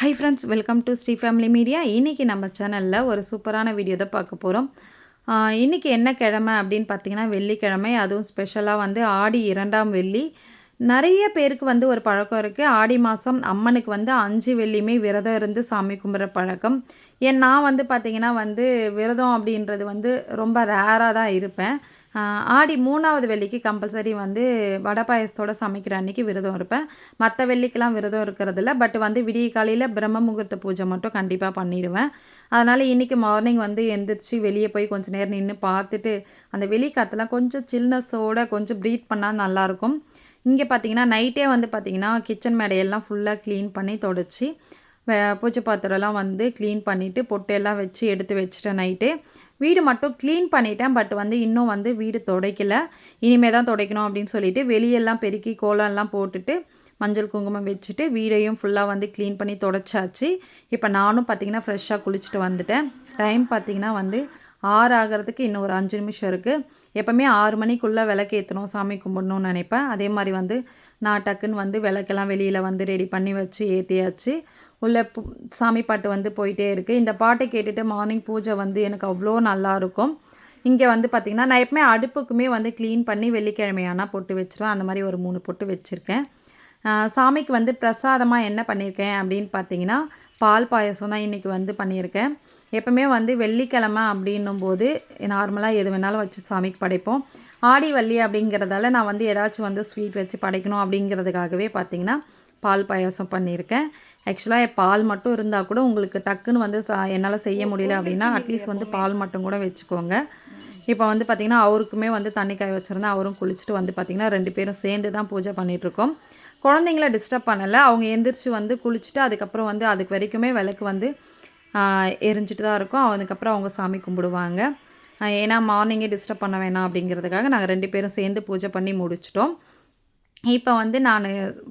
Hi friends welcome to Sri family media இன்றைக்கி நம்ம சேனலில் ஒரு சூப்பரான வீடியோ தான் பார்க்க போகிறோம் இன்றைக்கி என்ன கிழமை அப்படின்னு பார்த்தீங்கன்னா வெள்ளிக்கிழமை. அதுவும் ஸ்பெஷலாக வந்து ஆடி இரண்டாம் வெள்ளி. நிறைய பேருக்கு வந்து ஒரு பழக்கம் இருக்குது ஆடி மாதம் அம்மனுக்கு வந்து அஞ்சு வெள்ளியுமே விரதம் இருந்து சாமி கும்பிட்ற பழக்கம். ஏன் நான் வந்து பார்த்திங்கன்னா வந்து விரதம் அப்படின்றது வந்து ரொம்ப ரேராக தான் இருப்பேன். ஆடி மூணாவது வெள்ளிக்கு கம்பல்சரி வந்து வடை பாயசத்தோடு சமைக்கிற அன்றைக்கி விரதம் இருப்பேன். மற்ற வெள்ளிக்கெலாம் விரதம் இருக்கிறதில்ல பட் வந்து விடிய காலையில் பிரம்ம முகூர்த்த பூஜை மட்டும் கண்டிப்பாக பண்ணிடுவேன். அதனால் இன்றைக்கி மார்னிங் வந்து எந்திரிச்சு வெளியே போய் கொஞ்சம் நேரம் நின்று பார்த்துட்டு அந்த வெளி கொஞ்சம் சில்னஸோடு கொஞ்சம் ப்ரீத் பண்ணால் நல்லாயிருக்கும் இங்கே பார்த்தீங்கன்னா நைட்டே வந்து பார்த்திங்கன்னா கிச்சன் மேடையெல்லாம் ஃபுல்லாக க்ளீன் பண்ணி தொடச்சி பூஜை பாத்திரம்லாம் வந்து க்ளீன் பண்ணிவிட்டு பொட்டையெல்லாம் வச்சு எடுத்து வச்சுட்டேன் நைட்டு வீடு மட்டும் க்ளீன் பண்ணிட்டேன் பட் வந்து இன்னும் வந்து வீடு துடைக்கல. இனிமேல் தான் துடைக்கணும் அப்படின்னு சொல்லிட்டு வெளியெல்லாம் பெருக்கி கோலம்லாம் போட்டுட்டு மஞ்சள் குங்குமம் வச்சுட்டு வீடையும் ஃபுல்லாக வந்து க்ளீன் பண்ணி தொடச்சாச்சு. இப்போ நானும் பார்த்திங்கன்னா ஃப்ரெஷ்ஷாக குளிச்சுட்டு வந்துட்டேன். டைம் பார்த்திங்கன்னா வந்து ஆறு ஆகிறதுக்கு இன்னும் ஒரு அஞ்சு நிமிஷம் இருக்குது எப்போவுமே ஆறு மணிக்குள்ளே விளக்கு ஏற்றணும் சாமி கும்பிடணும்னு நினைப்பேன். அதே மாதிரி வந்து நான் டக்குன்னு வந்து விளக்கெல்லாம் வெளியில் வந்து ரெடி பண்ணி வச்சு ஏற்றியாச்சு உள்ள சாமி பாட்டு வந்து போயிட்டே இருக்குது இந்த பாட்டை கேட்டுட்டு மார்னிங் பூஜை வந்து எனக்கு அவ்வளோ நல்லாயிருக்கும் இங்கே வந்து பார்த்திங்கன்னா நான் எப்பவுமே அடுப்புக்குமே வந்து க்ளீன் பண்ணி வெள்ளிக்கிழமையானா பொட்டு வச்சுருவேன். அந்த மாதிரி ஒரு மூணு பொட்டு வச்சுருக்கேன். சாமிக்கு வந்து பிரசாதமாக என்ன பண்ணியிருக்கேன் அப்படின்னு பார்த்தீங்கன்னா பால் பாயசம் தான் இன்றைக்கி வந்து பண்ணியிருக்கேன். எப்போவுமே வந்து வெள்ளிக்கிழமை அப்படின்னும் போது நார்மலாக எது வேணாலும் வச்சு சாமிக்கு படைப்போம். ஆடி வள்ளி அப்படிங்கிறதால நான் வந்து ஏதாச்சும் வந்து ஸ்வீட் வச்சு படைக்கணும் அப்படிங்கிறதுக்காகவே பார்த்திங்கன்னா பால் பாயாசம் பண்ணியிருக்கேன். ஆக்சுவலாக பால் மட்டும் இருந்தால் கூட உங்களுக்கு டக்குன்னு வந்து சா என்னால் செய்ய முடியல அப்படின்னா அட்லீஸ்ட் வந்து பால் மட்டும் கூட வச்சுக்கோங்க. இப்போ வந்து பார்த்திங்கன்னா அவருக்குமே வந்து தண்ணி காய வச்சுருந்தேன் அவரும் குளிச்சுட்டு வந்து பார்த்திங்கன்னா ரெண்டு பேரும் சேர்ந்து தான் பூஜை பண்ணிகிட்ருக்கோம் குழந்தைங்கள டிஸ்டர்ப் பண்ணலை. அவங்க எந்திரிச்சு வந்து குளிச்சுட்டு அதுக்கப்புறம் வந்து அதுக்கு வரைக்குமே விளக்கு வந்து எரிஞ்சிட்டு தான் இருக்கும். அதுக்கப்புறம் அவங்க சாமி கும்பிடுவாங்க. ஏன்னா மார்னிங்கே டிஸ்டர்ப் பண்ண வேணாம் அப்படிங்கிறதுக்காக நாங்கள் ரெண்டு பேரும் சேர்ந்து பூஜை பண்ணி முடிச்சிட்டோம். இப்போ வந்து நான்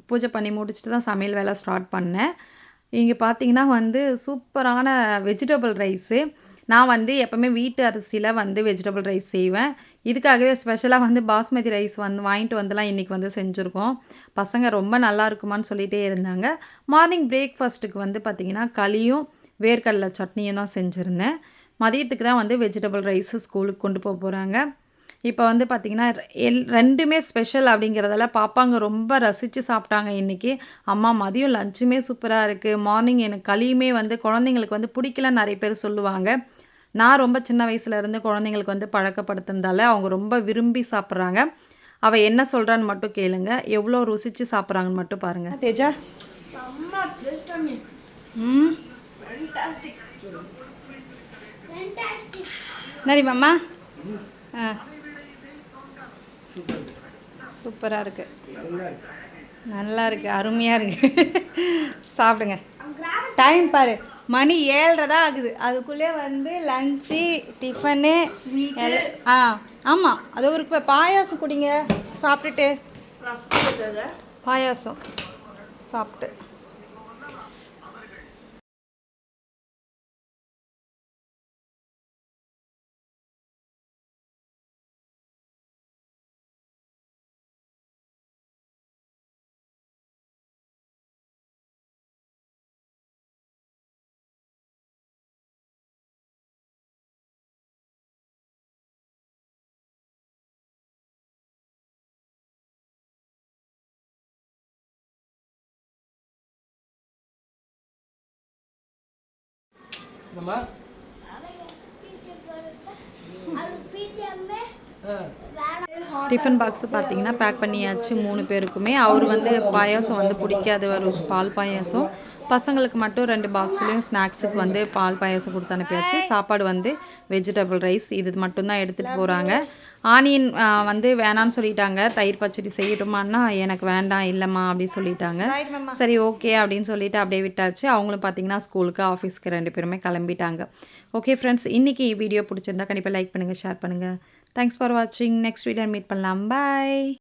பூஜை பண்ணி முடிச்சுட்டு தான் சமையல் வேலை ஸ்டார்ட் பண்ணேன். இங்கே பார்த்தீங்கன்னா வந்து சூப்பரான வெஜிடபிள் ரைஸு நான் வந்து எப்போவுமே வீட்டு அரிசியில் வந்து வெஜிடபிள் ரைஸ் செய்வேன். இதுக்காகவே ஸ்பெஷலாக வந்து பாஸ்மதி ரைஸ் வந்து வாங்கிட்டு வந்துலாம் இன்றைக்கி வந்து செஞ்சுருக்கோம். பசங்க ரொம்ப நல்லா இருக்குமான்னு சொல்லிகிட்டே இருந்தாங்க. மார்னிங் பிரேக்ஃபாஸ்ட்டுக்கு வந்து பார்த்திங்கன்னா களியும் வேர்க்கடலை சட்னியும் தான் செஞ்சுருந்தேன். மதியத்துக்கு தான் வந்து வெஜிடபிள் ரைஸு ஸ்கூலுக்கு கொண்டு போக போகிறாங்க இப்போ வந்து பார்த்திங்கன்னா எல் ரெண்டுமே ஸ்பெஷல் அப்படிங்கிறதால பாப்பாங்க ரொம்ப ரசித்து சாப்பிட்டாங்க இன்றைக்கி அம்மா மதியம் லஞ்சுமே சூப்பராக இருக்குது மார்னிங் எனக்கு களியுமே வந்து குழந்தைங்களுக்கு வந்து பிடிக்கலன்னு நிறைய பேர் சொல்லுவாங்க. நான் ரொம்ப சின்ன வயசுலேருந்து குழந்தைங்களுக்கு வந்து பழக்கப்படுத்துனதால அவங்க ரொம்ப விரும்பி சாப்பிட்றாங்க. அவள் என்ன சொல்கிறான்னு மட்டும் கேளுங்க. எவ்வளோ ருசித்து சாப்பிட்றாங்கன்னு மட்டும் பாருங்கள் தேஜா. ம். நரி மாமா. ஆ. சூப்பராக இருக்குது நல்லா இருக்குது அருமையாக இருக்குது சாப்பிடுங்க. டைம் பாரு. மணி ஏழரை தான் ஆகுது. அதுக்குள்ளே வந்து லஞ்சு டிஃபனு ஆ ஆமாம் அது ஒரு பாயாசம் குடிங்க. சாப்பிட்டுட்டு. பாயாசம். சாப்பிட்டு. என்னம்மா டிஃபன் பாக்ஸு பார்த்தீங்கன்னா பேக் பண்ணியாச்சு மூணு பேருக்குமே. அவர் வந்து பாயாசம் வந்து பிடிக்காத ஒரு பால் பாயாசம். பசங்களுக்கு மட்டும் ரெண்டு பாக்ஸ்லேயும் ஸ்நாக்ஸுக்கு வந்து பால் பாயாசம் கொடுத்து அனுப்பியாச்சு. சாப்பாடு வந்து வெஜிடபிள் ரைஸ் இது மட்டும்தான் எடுத்துகிட்டு போகிறாங்க ஆனியன் வந்து வேணான்னு சொல்லிட்டாங்க. தயிர் பச்சடி செய்யட்டுமான்னா எனக்கு வேண்டாம் இல்லைம்மா அப்படின்னு சொல்லிட்டாங்க. சரி ஓகே அப்படின்னு சொல்லிட்டு அப்படியே விட்டாச்சு. அவங்களும் பார்த்தீங்கன்னா ஸ்கூலுக்கு ஆஃபீஸ்க்கு ரெண்டு பேருமே கிளம்பிட்டாங்க. ஓகே ஃப்ரெண்ட்ஸ் இன்றைக்கி வீடியோ பிடிச்சிருந்தா கண்டிப்பாக லைக் பண்ணுங்கள் ஷேர் பண்ணுங்கள் தேங்க்ஸ் ஃபார் வாட்சிங் நெக்ஸ்ட் வீடியோ மீட் பண்ணலாம் பாய்